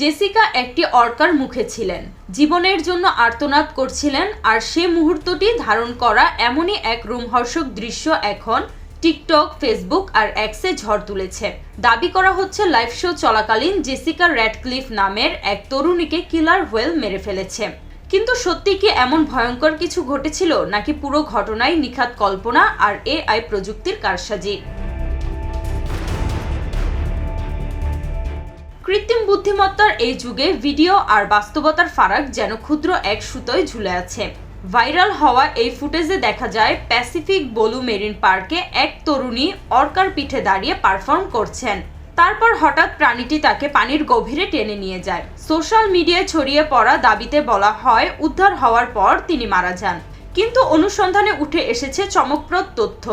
Jessica একটি অর্কার মুখে ছিলেন। জীবনের জন্য আর্তনাদ করছিলেন আর সে মুহূর্তটি ধারণ করা এমনই এক রোমহর্ষক দৃশ্য এখন টিকটক, ফেসবুক আর অ্যাক্সে ঝড় তুলেছে। দাবি করা হচ্ছে, লাইভ শো চলাকালীন জেসিকা র্যাডক্লিফ নামের এক তরুণীকে কিলার হোয়েল মেরে ফেলেছে। কিন্তু সত্যি কি এমন ভয়ঙ্কর কিছু ঘটেছিল, নাকি পুরো ঘটনায় নিখাত কল্পনা আর এআই প্রযুক্তির কারসাজি? কৃত্রিম বুদ্ধিমত্তার এই যুগে ভিডিও আর বাস্তবতার ফারাক যেন ক্ষুদ্র এক সুতোয় ঝুলে আছে। ভাইরাল হওয়া এই ফুটেজে দেখা যায় প্যাসিফিক বলু মেরিন পার্কে এক তরুণী অর্কার পিঠে দাঁড়িয়ে পারফর্ম করছেন। তারপর হঠাৎ প্রাণীটি তাকে পানির গভীরে টেনে নিয়ে যায়। সোশ্যাল মিডিয়ায় ছড়িয়ে পড়া দাবিতে বলা হয়, উদ্ধার হওয়ার পর তিনি মারা যান। কিন্তু অনুসন্ধানে উঠে এসেছে চমকপ্রদ তথ্য।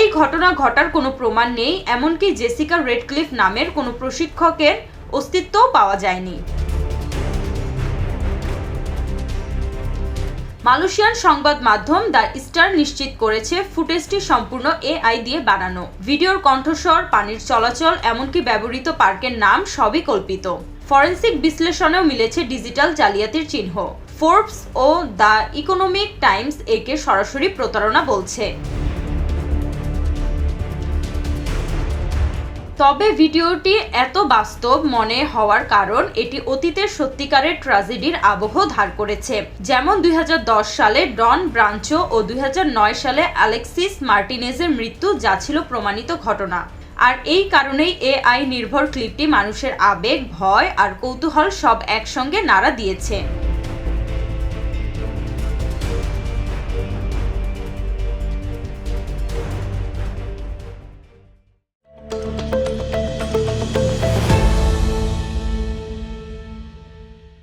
এই ঘটনা ঘটার কোনো প্রমাণ নেই, এমনকি জেসিকা রেডক্লিফ নামের কোনো প্রশিক্ষকের অস্তিত্বও পাওয়া যায়নি। মালয়েশিয়ান সংবাদ মাধ্যম দ্য স্টার নিশ্চিত করেছে, ফুটেজটি সম্পূর্ণ এআই দিয়ে বানানো। ভিডিওর কণ্ঠস্বর, পানির চলাচল, এমনকি ব্যবহৃত পার্কের নাম সবই কল্পিত। ফরেন্সিক বিশ্লেষণেও মিলেছে ডিজিটাল জালিয়াতির চিহ্ন। ফোর্বস ও দ্য ইকোনমিক টাইমস একে সরাসরি প্রতারণা বলছে। তবে ভিডিওটি এত বাস্তব মনে হওয়ার কারণ এটি অতীতের সত্যিকারের ট্র্যাজেডির আবহ ধার করেছে। যেমন দুই হাজার দশ সালে ডন ব্রাঞ্চো ও দুই হাজার নয় সালে অ্যালেক্সিস মার্টিনেজের মৃত্যু যা ছিল প্রমাণিত ঘটনা। আর এই কারণেই এআই নির্ভর ক্লিপটি মানুষের আবেগ, ভয় আর কৌতূহল সব একসঙ্গে নাড়া দিয়েছে।